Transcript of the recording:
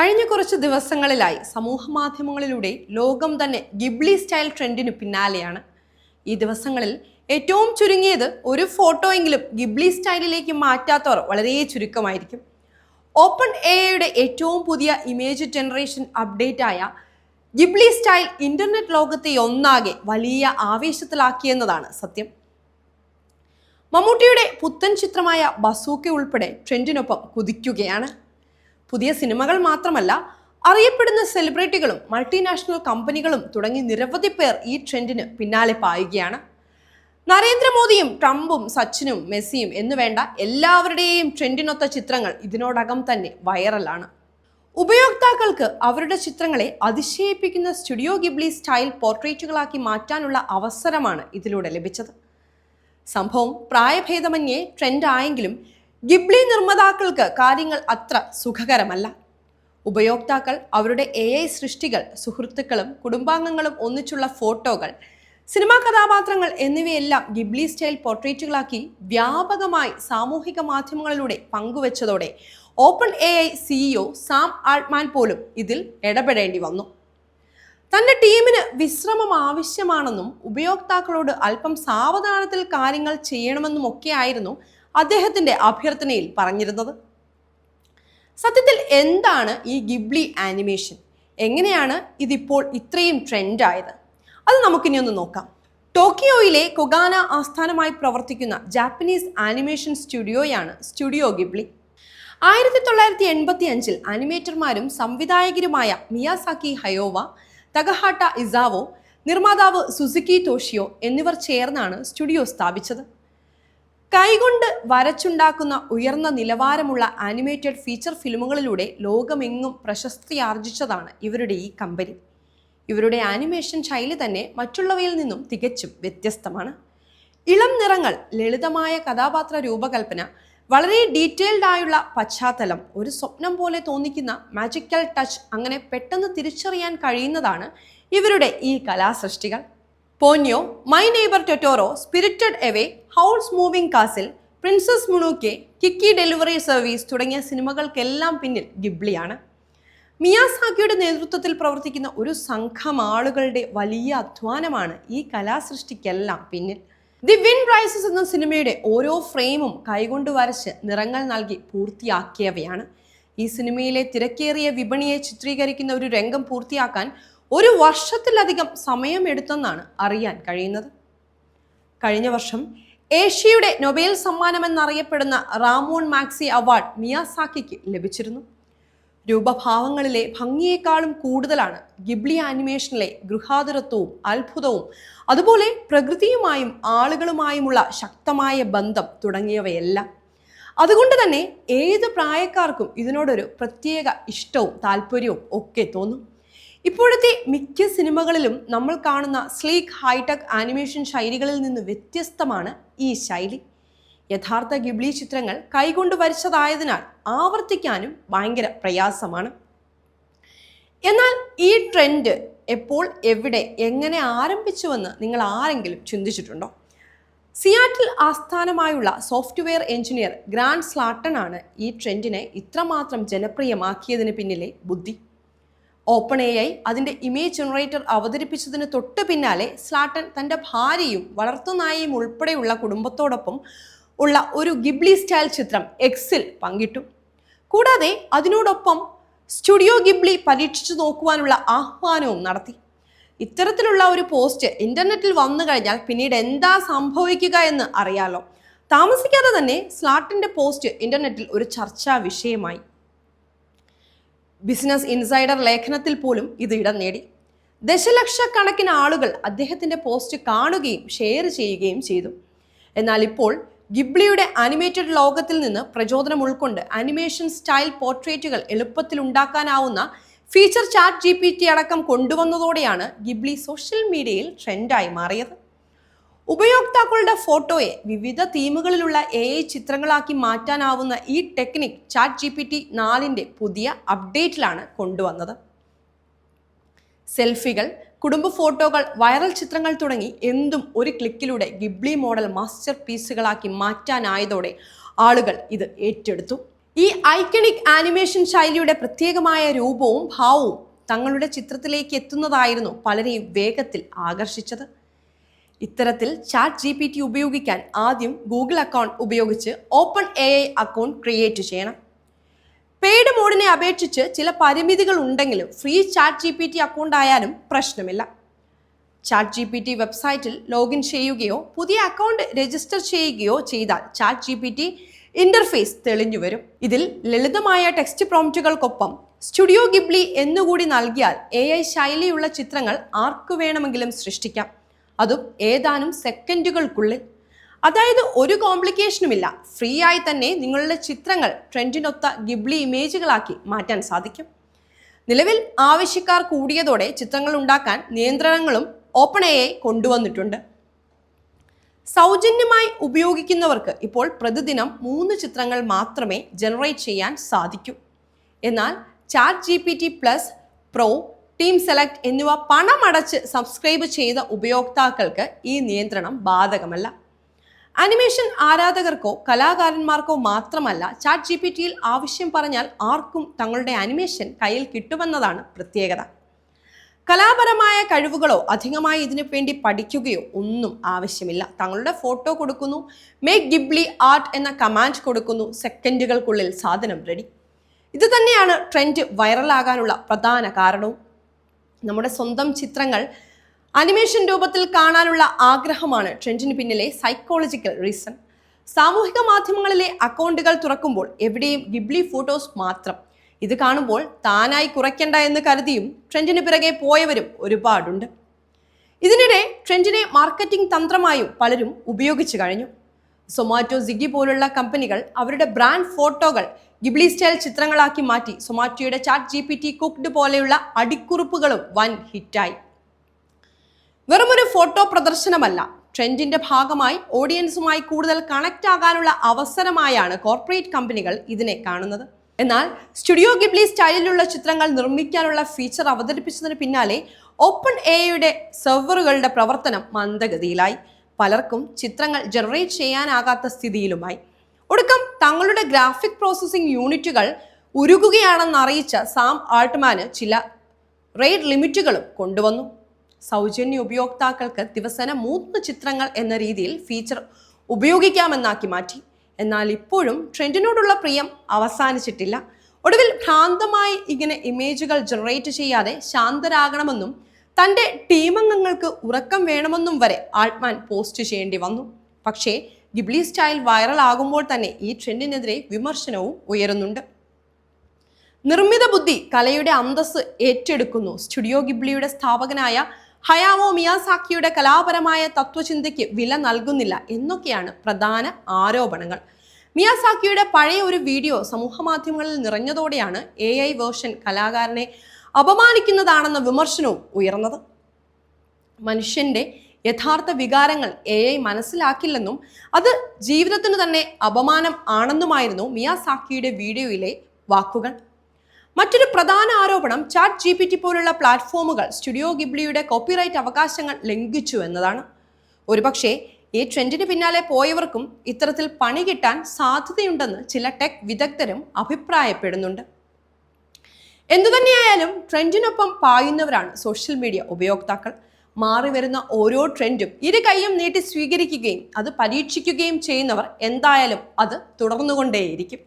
കഴിഞ്ഞ കുറച്ച് ദിവസങ്ങളിലായി സമൂഹ മാധ്യമങ്ങളിലൂടെ ലോകം തന്നെ ഗിബ്ലി സ്റ്റൈൽ ട്രെൻഡിന് പിന്നാലെയാണ്. ഈ ദിവസങ്ങളിൽ ഏറ്റവും ചുരുങ്ങിയത് ഒരു ഫോട്ടോയെങ്കിലും ഗിബ്ലി സ്റ്റൈലിലേക്ക് മാറ്റാത്തവർ വളരെ ചുരുക്കമായിരിക്കും. ഓപ്പൺ എ ഐയുടെ ഏറ്റവും പുതിയ ഇമേജ് ജനറേഷൻ അപ്ഡേറ്റ് ആയ ഗിബ്ലി സ്റ്റൈൽ ഇന്റർനെറ്റ് ലോകത്തെ ഒന്നാകെ വലിയ ആവേശത്തിലാക്കിയെന്നതാണ് സത്യം. മമ്മൂട്ടിയുടെ പുത്തൻ ചിത്രമായ ബസൂക്ക ഉൾപ്പെടെ ട്രെൻഡിനൊപ്പം കുതിക്കുകയാണ്. പുതിയ സിനിമകൾ മാത്രമല്ല അറിയപ്പെടുന്ന സെലിബ്രിറ്റികളും മൾട്ടിനാഷണൽ കമ്പനികളും തുടങ്ങി നിരവധി പേർ ഈ ട്രെൻഡിന് പിന്നാലെ പായുകയാണ്. നരേന്ദ്രമോദിയും ട്രംപും സച്ചിനും മെസ്സിയും എന്നു വേണ്ട എല്ലാവരുടെയും ട്രെൻഡിനൊത്ത ചിത്രങ്ങൾ ഇതിനോടകം തന്നെ വൈറലാണ്. ഉപയോക്താക്കൾക്ക് അവരുടെ ചിത്രങ്ങളെ അതിശയിപ്പിക്കുന്ന സ്റ്റുഡിയോ ഗിബ്ലി സ്റ്റൈൽ പോർട്രേറ്റുകളാക്കി മാറ്റാനുള്ള അവസരമാണ് ഇതിലൂടെ ലഭിച്ചത്. സംഭവം പ്രായഭേദമന്യേ ട്രെൻഡ് ആയെങ്കിലും ഗിബ്ലി നിർമ്മാതാക്കൾക്ക് കാര്യങ്ങൾ അത്ര സുഖകരമല്ല. ഉപയോക്താക്കൾ അവരുടെ എ ഐ സൃഷ്ടികൾ സുഹൃത്തുക്കളും കുടുംബാംഗങ്ങളും ഒന്നിച്ചുള്ള ഫോട്ടോകൾ സിനിമാ കഥാപാത്രങ്ങൾ എന്നിവയെല്ലാം ഗിബ്ലി സ്റ്റൈൽ പോർട്രേറ്റുകളാക്കി വ്യാപകമായി സാമൂഹിക മാധ്യമങ്ങളിലൂടെ പങ്കുവച്ചതോടെ open A I CEO Sam Altman പോലും ഇതിൽ ഇടപെടേണ്ടി വന്നു. തന്റെ ടീമിന് വിശ്രമം ആവശ്യമാണെന്നും ഉപയോക്താക്കളോട് അല്പം സാവധാനത്തിൽ കാര്യങ്ങൾ ചെയ്യണമെന്നും ഒക്കെയായിരുന്നു അദ്ദേഹത്തിന്റെ അഭ്യർത്ഥനയിൽ പറഞ്ഞിരുന്നത്? സത്യത്തിൽ എന്താണ് ഈ ഗിബ്ലി ആനിമേഷൻ? എങ്ങനെയാണ് ഇതിപ്പോൾ ഇത്രയും ട്രെൻഡായത്? അത് നമുക്കിനി ഒന്ന് നോക്കാം. ടോക്കിയോയിലെ കൊഗാന ആസ്ഥാനമായി പ്രവർത്തിക്കുന്ന ജാപ്പനീസ് ആനിമേഷൻ സ്റ്റുഡിയോയാണ് സ്റ്റുഡിയോ ഗിബ്ലി. ആയിരത്തി തൊള്ളായിരത്തി എൺപത്തി അഞ്ചിൽ ആനിമേറ്റർമാരും സംവിധായകരുമായ മിയാസാക്കി ഹയോവ തകഹാട്ട ഇസാവോ നിർമ്മാതാവ് സുസുക്കി തോഷിയോ എന്നിവർ ചേർന്നാണ് സ്റ്റുഡിയോ സ്ഥാപിച്ചത്. കൈകൊണ്ട് വരച്ചുണ്ടാക്കുന്ന ഉയർന്ന നിലവാരമുള്ള ആനിമേറ്റഡ് ഫീച്ചർ ഫിലിമുകളിലൂടെ ലോകമെങ്ങും പ്രശസ്തി ആർജിച്ചതാണ് ഇവരുടെ ഈ കമ്പനി. ഇവരുടെ ആനിമേഷൻ ശൈലി തന്നെ മറ്റുള്ളവയിൽ നിന്നും തികച്ചും വ്യത്യസ്തമാണ്. ഇളം നിറങ്ങൾ ലളിതമായ കഥാപാത്ര രൂപകൽപ്പന വളരെ ഡീറ്റെയിൽഡ് ആയുള്ള പശ്ചാത്തലം ഒരു സ്വപ്നം പോലെ തോന്നിക്കുന്ന മാജിക്കൽ ടച്ച് അങ്ങനെ പെട്ടെന്ന് തിരിച്ചറിയാൻ കഴിയുന്നതാണ് ഇവരുടെ ഈ കലാസൃഷ്ടികൾ. Ponyo my neighbour Totoro spirited away house moving castle princess Mononoke Kiki delivery service തുടങ്ങിയ സിനിമകൾക്കെല്ലാം പിന്നിൽ ഗിബ്ലിയാണ്. മിയാസാക്കിയുടെ നേതൃത്വത്തിൽ പ്രവർത്തിക്കുന്ന ഒരു സംഘം ആളുകളുടെ വലിയ അധ്വാനമാണ് ഈ കലാസൃഷ്ടിക്കെല്ലാം പിന്നിൽ. ദി വിൻ റൈസസ് എന്ന സിനിമയുടെ ഓരോ ഫ്രെയിമും കൈകൊണ്ട് വരച്ച് നിറങ്ങൾ നൽകി പൂർത്തിയാക്കിയവയാണ്. ഈ സിനിമയിലെ തിരക്കേറിയ വിപണിയെ ചിത്രീകരിക്കുന്ന ഒരു രംഗം പൂർത്തിയാക്കാൻ ഒരു വർഷത്തിലധികം സമയമെടുത്തെന്നാണ് അറിയാൻ കഴിയുന്നത്. കഴിഞ്ഞ വർഷം ഏഷ്യയുടെ നൊബേൽ സമ്മാനമെന്നറിയപ്പെടുന്ന റാമോൺ മാക്സി അവാർഡ് മിയാസാക്കിക്ക് ലഭിച്ചിരുന്നു. രൂപഭാവങ്ങളിലെ ഭംഗിയേക്കാളും കൂടുതലാണ് ഗിബ്ലി ആനിമേഷനിലെ ഗൃഹാതുരത്വവും അത്ഭുതവും അതുപോലെ പ്രകൃതിയുമായും ആളുകളുമായുമുള്ള ശക്തമായ ബന്ധം തുടങ്ങിയവയെല്ലാം. അതുകൊണ്ട് തന്നെ ഏത് പ്രായക്കാർക്കും ഇതിനോടൊരു പ്രത്യേക ഇഷ്ടവും താല്പര്യവും ഒക്കെ തോന്നും. ഇപ്പോഴത്തെ മിക്ക സിനിമകളിലും നമ്മൾ കാണുന്ന സ്ലീക്ക് ഹൈടെക് ആനിമേഷൻ ശൈലികളിൽ നിന്ന് വ്യത്യസ്തമാണ് ഈ ശൈലി. യഥാർത്ഥ ഗിബ്ലി ചിത്രങ്ങൾ കൈകൊണ്ട് വരച്ചതായതിനാൽ ആവർത്തിക്കാനും ഭയങ്കര പ്രയാസമാണ്. എന്നാൽ ഈ ട്രെൻഡ് എപ്പോൾ എവിടെ എങ്ങനെ ആരംഭിച്ചുവെന്ന് നിങ്ങൾ ആരെങ്കിലും ചിന്തിച്ചിട്ടുണ്ടോ? സിയാറ്റിൽ ആസ്ഥാനമായുള്ള സോഫ്റ്റ്വെയർ എഞ്ചിനീയർ ഗ്രാൻഡ് സ്ലാട്ടൺ ആണ് ഈ ട്രെൻഡിനെ ഇത്രമാത്രം ജനപ്രിയമാക്കിയതിന് പിന്നിലെ ബുദ്ധി. ഓപ്പൺ എ ഐ അതിന്റെ ഇമേജ് ജനറേറ്റർ അവതരിപ്പിച്ചതിന് തൊട്ട് പിന്നാലെ സ്ലാട്ടൻ തന്റെ ഭാര്യയും വളർത്തുനായയും ഉൾപ്പെടെയുള്ള കുടുംബത്തോടൊപ്പം ഉള്ള ഒരു ഗിബ്ലി സ്റ്റൈൽ ചിത്രം എക്സിൽ പങ്കിട്ടു. കൂടാതെ അതിനോടൊപ്പം സ്റ്റുഡിയോ ഗിബ്ലി പരീക്ഷിച്ചു നോക്കുവാനുള്ള ആഹ്വാനവും നടത്തി. ഇത്തരത്തിലുള്ള ഒരു പോസ്റ്റ് ഇന്റർനെറ്റിൽ വന്നു കഴിഞ്ഞാൽ പിന്നീട് എന്താ സംഭവിക്കുക എന്ന് അറിയാലോ. താമസിക്കാതെ തന്നെ സ്ലാട്ടിന്റെ പോസ്റ്റ് ഇന്റർനെറ്റിൽ ഒരു ചർച്ചാ വിഷയമായി. ബിസിനസ് ഇൻസൈഡർ ലേഖനത്തിൽ പോലും ഇത് ഇടം നേടി. ദശലക്ഷക്കണക്കിന് ആളുകൾ അദ്ദേഹത്തിന്റെ പോസ്റ്റ് കാണുകയും ഷെയർ ചെയ്യുകയും ചെയ്തു. എന്നാൽ ഇപ്പോൾ ഗിബ്ലിയുടെ അനിമേറ്റഡ് ലോകത്തിൽ നിന്ന് പ്രചോദനം ഉൾക്കൊണ്ട് അനിമേഷൻ സ്റ്റൈൽ പോർട്രേറ്റുകൾ എളുപ്പത്തിൽ ഉണ്ടാക്കാനാവുന്ന ഫീച്ചർ ചാറ്റ് ജി അടക്കം കൊണ്ടുവന്നതോടെയാണ് ഗിബ്ലി സോഷ്യൽ മീഡിയയിൽ ട്രെൻഡായി മാറിയത്. ഉപയോക്താക്കളുടെ ഫോട്ടോയെ വിവിധ തീമുകളിലുള്ള എ ഐ ചിത്രങ്ങളാക്കി മാറ്റാനാവുന്ന ഈ technique chat G P T നാലിന്റെ പുതിയ അപ്ഡേറ്റിലാണ് കൊണ്ടുവന്നത്. സെൽഫികൾ കുടുംബ ഫോട്ടോകൾ വൈറൽ ചിത്രങ്ങൾ തുടങ്ങി എന്തും ഒരു ക്ലിക്കിലൂടെ ഗിബ്ലി മോഡൽ മാസ്റ്റർ പീസുകളാക്കി മാറ്റാനായതോടെ ആളുകൾ ഇത് ഏറ്റെടുത്തു. ഈ ഐക്കണിക് ആനിമേഷൻ ശൈലിയുടെ പ്രത്യേകമായ രൂപവും ഭാവവും തങ്ങളുടെ ചിത്രത്തിലേക്ക് എത്തുന്നതായിരുന്നു പലരെയും വേഗത്തിൽ ആകർഷിച്ചത്. ഇത്തരത്തിൽ ചാറ്റ് ജി പി ടി ഉപയോഗിക്കാൻ ആദ്യം ഗൂഗിൾ അക്കൗണ്ട് ഉപയോഗിച്ച് open A I account create ചെയ്യണം. പെയ്ഡ് മോഡിനെ അപേക്ഷിച്ച് ചില പരിമിതികൾ ഉണ്ടെങ്കിലും free chat G P T account ആയാലും പ്രശ്നമില്ല. ചാറ്റ് ജി പി ടി വെബ്സൈറ്റിൽ ലോഗിൻ ചെയ്യുകയോ പുതിയ അക്കൗണ്ട് രജിസ്റ്റർ ചെയ്യുകയോ ചെയ്താൽ chat G P T interface തെളിഞ്ഞു വരും. ഇതിൽ ലളിതമായ ടെക്സ്റ്റ് പ്രോംപ്റ്റുകൾക്കൊപ്പം സ്റ്റുഡിയോ ഗിബ്ലി എന്നുകൂടി നൽകിയാൽ എ ഐ ശൈലിയുള്ള ചിത്രങ്ങൾ ആർക്കു വേണമെങ്കിലും സൃഷ്ടിക്കാം. അതും ഏതാനും സെക്കൻഡുകൾക്കുള്ളിൽ. അതായത് ഒരു കോംപ്ലിക്കേഷനും ഇല്ല ഫ്രീ ആയി തന്നെ നിങ്ങളുടെ ചിത്രങ്ങൾ ട്രെൻഡിനൊത്ത ഗിബ്ലി ഇമേജുകളാക്കി മാറ്റാൻ സാധിക്കും. നിലവിൽ ആവശ്യക്കാർ കൂടിയതോടെ ചിത്രങ്ങൾ ഉണ്ടാക്കാൻ നിയന്ത്രണങ്ങളും ഓപ്പൺ എ കൊണ്ടുവന്നിട്ടുണ്ട്. സൗജന്യമായി ഉപയോഗിക്കുന്നവർക്ക് ഇപ്പോൾ പ്രതിദിനം മൂന്ന് ചിത്രങ്ങൾ മാത്രമേ ജനറേറ്റ് ചെയ്യാൻ സാധിക്കൂ. എന്നാൽ chat G P T plus pro team select എന്നിവ പണമടച്ച് സബ്സ്ക്രൈബ് ചെയ്ത ഉപയോക്താക്കൾക്ക് ഈ നിയന്ത്രണം ബാധകമല്ല. അനിമേഷൻ ആരാധകർക്കോ കലാകാരന്മാർക്കോ മാത്രമല്ല ചാറ്റ് ജി പി ടിയിൽ ആവശ്യം പറഞ്ഞാൽ ആർക്കും തങ്ങളുടെ അനിമേഷൻ കയ്യിൽ കിട്ടുമെന്നതാണ് പ്രത്യേകത. കലാപരമായ കഴിവുകളോ അധികമായി ഇതിനു വേണ്ടി പഠിക്കുകയോ ഒന്നും ആവശ്യമില്ല. തങ്ങളുടെ ഫോട്ടോ കൊടുക്കുന്നു മേക്ക് ഗിബ്ലി ആർട്ട് എന്ന കമാൻഡ് കൊടുക്കുന്നു സെക്കൻഡുകൾക്കുള്ളിൽ സാധനം റെഡി ഇത് തന്നെയാണ് ട്രെൻഡ് വൈറലാകാനുള്ള പ്രധാന കാരണവും. നമ്മുടെ സ്വന്തം ചിത്രങ്ങൾ അനിമേഷൻ രൂപത്തിൽ കാണാനുള്ള ആഗ്രഹമാണ് ട്രെൻഡിന് പിന്നിലെ സൈക്കോളജിക്കൽ റീസൺ സാമൂഹിക മാധ്യമങ്ങളിലെ അക്കൗണ്ടുകൾ തുറക്കുമ്പോൾ എവിടെയും ഗിബ്ലി ഫോട്ടോസ് മാത്രം. ഇത് കാണുമ്പോൾ താനായി കുറയ്ക്കണ്ട എന്ന് കരുതിയും ട്രെൻഡിന് പിറകെ പോയവരും ഒരുപാടുണ്ട്. ഇതിനിടെ ട്രെൻഡിനെ മാർക്കറ്റിംഗ് തന്ത്രമായും പലരും ഉപയോഗിച്ചു കഴിഞ്ഞു. സൊമാറ്റോ സിഗി പോലുള്ള കമ്പനികൾ അവരുടെ ബ്രാൻഡ് ഫോട്ടോകൾ ഗിബ്ലി സ്റ്റൈൽ ചിത്രങ്ങളാക്കി മാറ്റി സൊമാറ്റോയുടെ chat G P T cooked പോലെയുള്ള അടിക്കുറിപ്പുകളും വൻ ഹിറ്റായി. വെറുമൊരു ഫോട്ടോ പ്രദർശനമല്ല ട്രെൻഡിന്റെ ഭാഗമായി ഓഡിയൻസുമായി കൂടുതൽ കണക്ട് ആകാനുള്ള അവസരമായാണ് കോർപ്പറേറ്റ് കമ്പനികൾ ഇതിനെ കാണുന്നത്. എന്നാൽ സ്റ്റുഡിയോ ഗിബ്ലി സ്റ്റൈലിലുള്ള ചിത്രങ്ങൾ നിർമ്മിക്കാനുള്ള ഫീച്ചർ അവതരിപ്പിച്ചതിന് പിന്നാലെ ഓപ്പൺ എയുടെ സെർവറുകളുടെ പ്രവർത്തനം മന്ദഗതിയിലായി. പലർക്കും ചിത്രങ്ങൾ ജനറേറ്റ് ചെയ്യാനാകാത്ത സ്ഥിതിയിലുമായി. ഒടുക്കം തങ്ങളുടെ ഗ്രാഫിക് പ്രോസസ്സിംഗ് യൂണിറ്റുകൾ ഉരുകുകയാണെന്ന് അറിയിച്ച സാം ആൾട്ട്മാന് ചില റേറ്റ് ലിമിറ്റുകളും കൊണ്ടുവന്നു. സൗജന്യ ഉപയോക്താക്കൾക്ക് ദിവസേന മൂന്ന് ചിത്രങ്ങൾ എന്ന രീതിയിൽ ഫീച്ചർ ഉപയോഗിക്കാമെന്നാക്കി മാറ്റി. എന്നാൽ ഇപ്പോഴും ട്രെൻഡിനോടുള്ള പ്രിയം അവസാനിച്ചിട്ടില്ല. ഒടുവിൽ ഭ്രാന്തമായി ഇങ്ങനെ ഇമേജുകൾ ജനറേറ്റ് ചെയ്യാതെ ശാന്തരാകണമെന്നും തന്റെ ടീമംഗങ്ങൾക്ക് ഉറക്കം വേണമെന്നും വരെ ആൾട്ട്മാൻ പോസ്റ്റ് ചെയ്യേണ്ടി വന്നു. പക്ഷേ ഗിബ്ലി സ്റ്റൈൽ വൈറൽ ആകുമ്പോൾ തന്നെ ഈ ട്രെൻഡിനെതിരെ വിമർശനവും ഉയരുന്നുണ്ട്. നിർമ്മിത ബുദ്ധി കലയുടെ അന്തസ് ഏറ്റെടുക്കുന്നു. സ്റ്റുഡിയോ ഗിബ്ലിയുടെ സ്ഥാപകനായ ഹയാവോ മിയാസാക്കിയുടെ കലാപരമായ തത്വചിന്തയ്ക്ക് വില നൽകുന്നില്ല എന്നൊക്കെയാണ് പ്രധാന ആരോപണങ്ങൾ. മിയാസാക്കിയുടെ പഴയ ഒരു വീഡിയോ സമൂഹമാധ്യമങ്ങളിൽ നിറഞ്ഞതോടെയാണ് എ ഐ വേർഷൻ കലാകാരനെ അപമാനിക്കുന്നതാണെന്ന വിമർശനവും ഉയർന്നത്. മനുഷ്യന്റെ യഥാർത്ഥ വികാരങ്ങൾ എ ഐ മനസ്സിലാക്കില്ലെന്നും അത് ജീവിതത്തിന് തന്നെ അപമാനം ആണെന്നുമായിരുന്നു മിയാസാക്കിയുടെ വീഡിയോയിലെ വാക്കുകൾ. മറ്റൊരു പ്രധാന ആരോപണം ചാറ്റ് ജി പി ടി പോലുള്ള പ്ലാറ്റ്ഫോമുകൾ സ്റ്റുഡിയോ ഗിബ്ലിയുടെ കോപ്പിറൈറ്റ് അവകാശങ്ങൾ ലംഘിച്ചു എന്നതാണ്. ഒരുപക്ഷെ ഈ ട്രെൻഡിന് പിന്നാലെ പോയവർക്കും ഇത്തരത്തിൽ പണി കിട്ടാൻ സാധ്യതയുണ്ടെന്ന് ചില ടെക് വിദഗ്ധരും അഭിപ്രായപ്പെടുന്നുണ്ട്. എന്തുതന്നെയായാലും ട്രെൻഡിനൊപ്പം പായുന്നവരാണ് സോഷ്യൽ മീഡിയ ഉപയോക്താക്കൾ. മാറി വരുന്ന ഓരോ ട്രെൻഡും ഇരു കൈയും നീട്ടി സ്വീകരിക്കുകയും അത് പരീക്ഷിക്കുകയും ചെയ്യുന്നവർ എന്തായാലും അത് തുടർന്നുകൊണ്ടേയിരിക്കും.